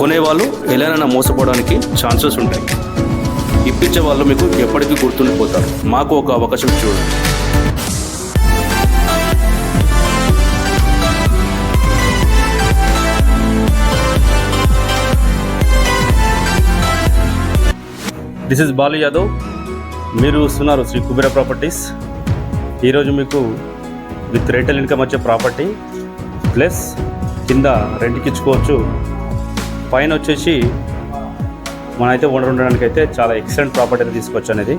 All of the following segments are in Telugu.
కొనేవాళ్ళు ఎలానైనా మోసపోవడానికి ఛాన్సెస్ ఉంటాయి. ఇప్పించే వాళ్ళు మీకు ఎప్పటికీ గుర్తుండిపోతారు మాకు ఒక అవకాశం చూడండి దిస్ ఇస్ బాలు యాదవ్ మీరు చూస్తున్నారు శ్రీ కుబేర ప్రాపర్టీస్. ఈరోజు మీకు విత్ రెంటల్ ఇన్కమ్ వచ్చే ప్రాపర్టీ ప్లస్ కింద రెంట్కి ఇచ్చుకోవచ్చు పైన వచ్చేసి మనమైతే ఓనర్ ఉండడానికి అయితే చాలా ఎక్సలెంట్ ప్రాపర్టీ అయితే తీసుకొచ్చు అనేది.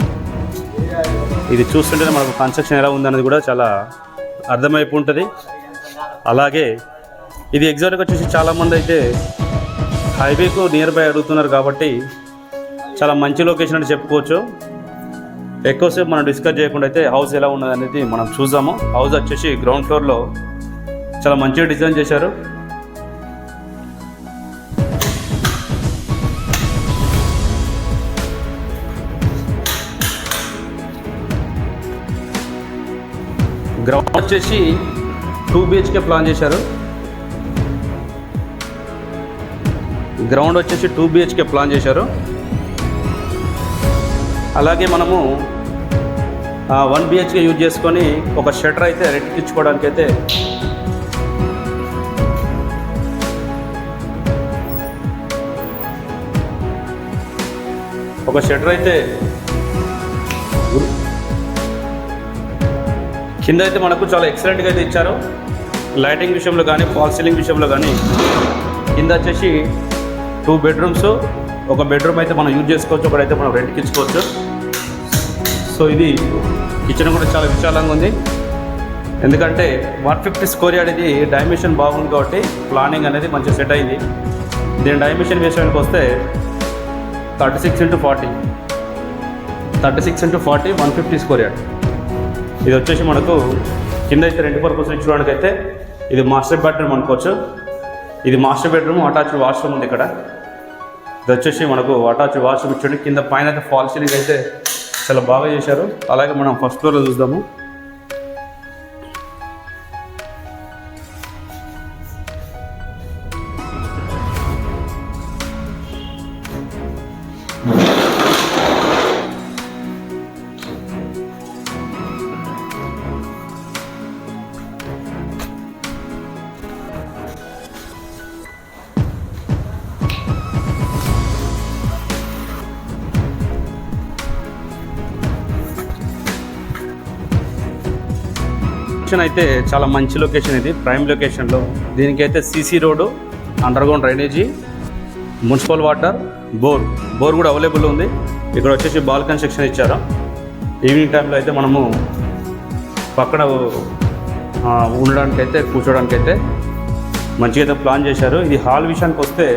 ఇది చూస్తుంటే మనకు కన్స్ట్రక్షన్ ఎలా ఉందనేది కూడా చాలా అర్థమైపు ఉంటుంది అలాగే ఇది ఎగ్జాక్ట్గా వచ్చేసి చాలామంది అయితే హైవేకు నియర్ బై అడుగుతున్నారు కాబట్టి చాలా మంచి లొకేషన్ అని చెప్పుకోవచ్చు. ఎక్కువసేపు మనం డిస్కస్ చేయకుండా అయితే హౌస్ ఎలా ఉన్నది అనేది మనం చూద్దాము. హౌస్ వచ్చేసి గ్రౌండ్ ఫ్లోర్లో చాలా మంచిగా డిజైన్ చేశారు. గ్రౌండ్ వచ్చేసి టూ బిహెచ్కే ప్లాన్ చేశారు. గ్రౌండ్ వచ్చేసి టూ బిహెచ్కే ప్లాన్ చేశారు. అలాగే మనము వన్ బిహెచ్కే యూజ్ చేసుకొని ఒక షటర్ అయితే రెంట్కి ఇచ్చుకోవడానికి అయితే ఒక షటర్ అయితే కింద అయితే మనకు చాలా ఎక్సలెంట్గా అయితే ఇచ్చారు. లైటింగ్ విషయంలో కానీ ఫాల్ సీలింగ్ విషయంలో కానీ కింద వచ్చేసి టూ బెడ్రూమ్స్ ఒక బెడ్రూమ్ అయితే మనం యూజ్ చేసుకోవచ్చు ఒకటైతే మనం రెంట్కి ఇచ్చుకోవచ్చు. సో ఇది కిచెన్ కూడా చాలా విశాలంగా ఉంది. ఎందుకంటే వన్ ఫిఫ్టీ స్కోర్ యార్డ్ ఇది డైమెన్షన్ బాగుంది కాబట్టి ప్లానింగ్ అనేది మంచిగా సెట్ అయింది. దీని డైమెన్షన్ విషయానికి వస్తే thirty six into forty thirty six into forty one fifty square yard ఇది వచ్చేసి మనకు కింద అయితే రెండు పర్పస్ ఇచ్చడానికి అయితే ఇది మాస్టర్ బెడ్రూమ్ అనుకోవచ్చు. ఇది మాస్టర్ బెడ్రూమ్ అటాచ్డ్ వాష్రూమ్ ఉంది ఇక్కడ. ఇది వచ్చేసి మనకు అటాచ్డ్ వాష్రూమ్ ఇచ్చాడు. కింద పైన అయితే ఫాల్ సీలింగ్ అయితే చాలా బాగా చేశారు. అలాగే మనం ఫస్ట్ ఫ్లోర్లో చూద్దాము. లొకేషన్ అయితే చాలా మంచి లొకేషన్ ఇది. ప్రైమ్ లొకేషన్లో దీనికైతే CC road underground drainage municipal water bore. Bore కూడా అవైలబుల్ ఉంది. ఇక్కడ వచ్చేసి బాల్కన్ సెక్షన్ ఇచ్చారు. ఈవినింగ్ టైంలో అయితే మనము పక్కన ఉండడానికి అయితే కూర్చోడానికి అయితే మంచిగా అయితే ప్లాన్ చేశారు. ఇది హాల్ విషయానికి వస్తే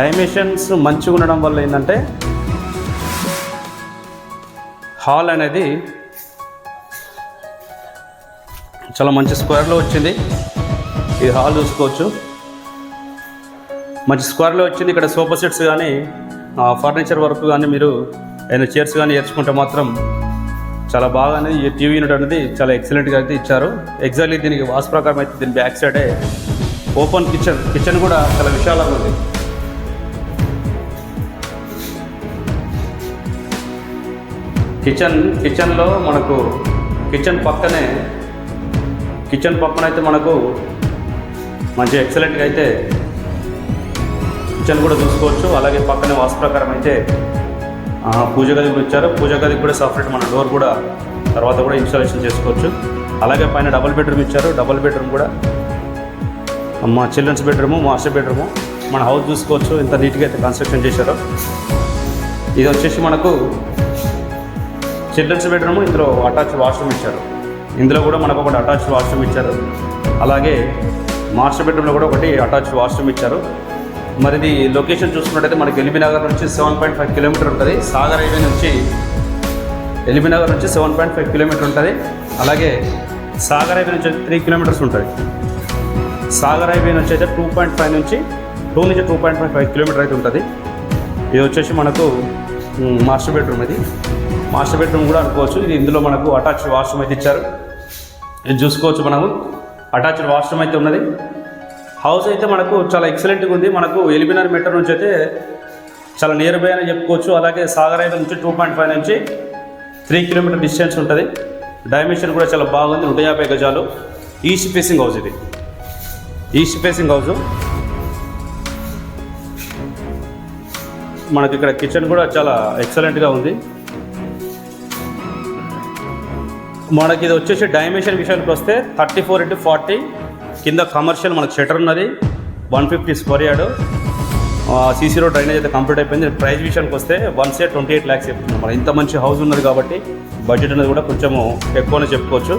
డైమెన్షన్స్ మంచిగా ఉండడం వల్ల ఏంటంటే హాల్ అనేది చాలా మంచి స్క్వేర్లో వచ్చింది. ఇది హాల్ చూసుకోవచ్చు. మంచి స్క్వేర్లో వచ్చింది. ఇక్కడ సోఫా సెట్స్ కానీ ఫర్నిచర్ వర్క్ కానీ మీరు ఏదైనా చైర్స్ కానీ ఏర్చుకుంటే మాత్రం చాలా బాగా అనేది ఈ టీవీ యూనిట్ అనేది చాలా ఎక్సలెంట్గా అయితే ఇచ్చారు. ఎగ్జాక్ట్లీ దీనికి వాస్ ప్రకారం అయితే దీని బ్యాక్ సైడే ఓపెన్ కిచెన్ కిచెన్ కూడా చాలా విశాలంగా ఉంది. కిచెన్ కిచెన్లో మనకు కిచెన్ పక్కనే కిచెన్ పక్కన అయితే మనకు మంచి ఎక్సలెంట్గా అయితే కిచెన్ కూడా చూసుకోవచ్చు. అలాగే పక్కనే వాస్తు ప్రకారం అయితే పూజ గది కూడా ఇచ్చారు. పూజ గదికి కూడా సపరేట్ మన డోర్ కూడా తర్వాత కూడా ఇన్స్టాలేషన్ చేసుకోవచ్చు. అలాగే పైన డబుల్ బెడ్రూమ్ ఇచ్చారు. డబుల్ బెడ్రూమ్ కూడా మా చిల్డ్రన్స్ బెడ్రూము మాస్టర్ బెడ్రూము మన హౌస్ చూసుకోవచ్చు. ఇంత నీట్గా అయితే కన్స్ట్రక్షన్ చేశారు. ఇది వచ్చేసి మనకు చిల్డ్రన్స్ బెడ్రూమ్ ఇందులో అటాచ్ వాష్రూమ్ ఇచ్చారు. ఇందులో కూడా మనకు ఒకటి అటాచ్ వాష్రూమ్ ఇచ్చారు. అలాగే మాస్టర్ బెడ్రూమ్లో కూడా ఒకటి అటాచ్ వాష్రూమ్ ఇచ్చారు. మరి ఇది లొకేషన్ చూసుకున్నట్టయితే మనకి ఎల్బీ నగర్ నుంచి సెవెన్ పాయింట్ ఫైవ్ కిలోమీటర్ ఉంటుంది. సాగర్ హైవే నుంచి ఎల్బీ నగర్ నుంచి సెవెన్ పాయింట్ ఫైవ్ కిలోమీటర్ ఉంటుంది. అలాగే సాగర్ హైవే నుంచి త్రీ కిలోమీటర్స్ ఉంటుంది. సాగర్ హైవే నుంచి అయితే టూ పాయింట్ ఫైవ్ నుంచి టూ నుంచి two point five five kilometre అయితే ఉంటుంది. ఇది వచ్చేసి మనకు మాస్టర్ బెడ్రూమ్ ఇది. మాస్టర్ బెడ్రూమ్ కూడా అనుకోవచ్చు. ఇది ఇందులో మనకు అటాచ్డ్ వాష్రూమ్ అయితే ఇచ్చారు. ఇది చూసుకోవచ్చు మనము. అటాచ్డ్ వాష్రూమ్ అయితే ఉన్నది. హౌస్ అయితే మనకు చాలా ఎక్సలెంట్గా ఉంది. మనకు ఎలిమినార్ మీటర్ నుంచి అయితే చాలా నియర్ బై అని చెప్పుకోవచ్చు. అలాగే సాగర్ ఐదు నుంచి టూ పాయింట్ ఫైవ్ నుంచి త్రీ కిలోమీటర్ డిస్టెన్స్ ఉంటుంది. డైమెన్షన్ కూడా చాలా బాగుంది. నూట యాభై గజాలు. ఈస్ట్ ఫేసింగ్ హౌస్ ఇది. ఈస్ట్ ఫేసింగ్ హౌస్ మనకి ఇక్కడ కిచెన్ కూడా చాలా ఎక్సలెంట్గా ఉంది. మనకి ఇది వచ్చేసి డైమెన్షన్ విషయానికి వస్తే థర్టీ ఫోర్ ఇంటూ ఫార్టీ. కింద కమర్షియల్ మనకు షటర్ ఉన్నది. One fifty square yard. CC road drainage అయితే కంప్లీట్ అయిపోయింది. ప్రైస్ విషయానికి వస్తే one say twenty eight lakhs చెప్తున్నాం. మన ఇంత మంచి హౌస్ ఉన్నది కాబట్టి బడ్జెట్ అనేది కూడా కొంచెము ఎక్కువనే చెప్పుకోవచ్చు.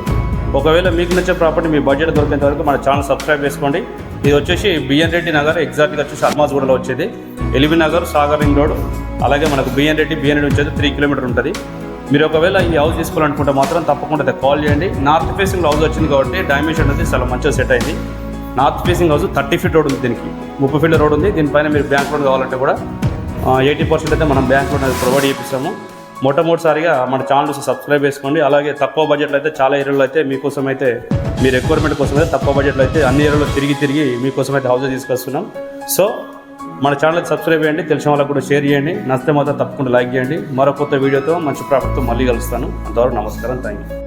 ఒకవేళ మీకు నచ్చే ప్రాపర్టీ మీ బడ్జెట్ దొరికేంత వరకు మన ఛానల్ సబ్స్క్రైబ్ చేసుకోండి. ఇది వచ్చేసి బిఎన్ రెడ్డి నగర్ ఎగ్జాక్ట్గా వచ్చేసి అల్మాజ్గూడలో వచ్చేది. LB Nagar Sagar ring road. అలాగే మనకు బిఎన్ రెడ్డి బిఎన్ రెడ్డి వచ్చేది త్రీ కిలోమీటర్ ఉంటుంది. మీరు ఒకవేళ ఈ హౌస్ తీసుకోవాలనుకుంటే మాత్రం తప్పకుండా అయితే కాల్ చేయండి. నార్త్ ఫేసింగ్ హౌస్ వచ్చింది కాబట్టి డైమెన్షన్ అనేది చాలా మంచిగా సెట్ అయింది. North facing house thirty feet road ఉంది దీనికి. ముప్పై ఫీట్ రోడ్ ఉంది. దీనిపైన మీరు బ్యాంక్ లోన్ కావాలంటే కూడా ఎయిటీ పర్సెంట్ అయితే మనం బ్యాంక్ లోన్ ప్రొవైడ్ చేపిస్తాము. మొట్టమొదటిసారిగా మన ఛానల్స్ సబ్స్క్రైబ్ చేసుకోండి. అలాగే తక్కువ బడ్జెట్లో అయితే చాలా ఏరియాలో అయితే మీకోసం అయితే మీ రిక్వైర్మెంట్ కోసం అయితే తక్కువ బడ్జెట్లో అయితే అన్ని ఏరియాలో తిరిగి తిరిగి మీకోసం అయితే హౌస్ తీసుకొస్తున్నాం. సో మన ఛానల్ సబ్స్క్రైబ్ చేయండి తెలిసిన వాళ్ళకు కూడా షేర్ చేయండి. నచ్చితే మాత్రం తప్పకుండా లైక్ చేయండి. మరో కొత్త వీడియోతో మంచి ప్రాఫిట్తో మళ్ళీ కలుస్తాను. అంతవరకు నమస్కారం. Thank you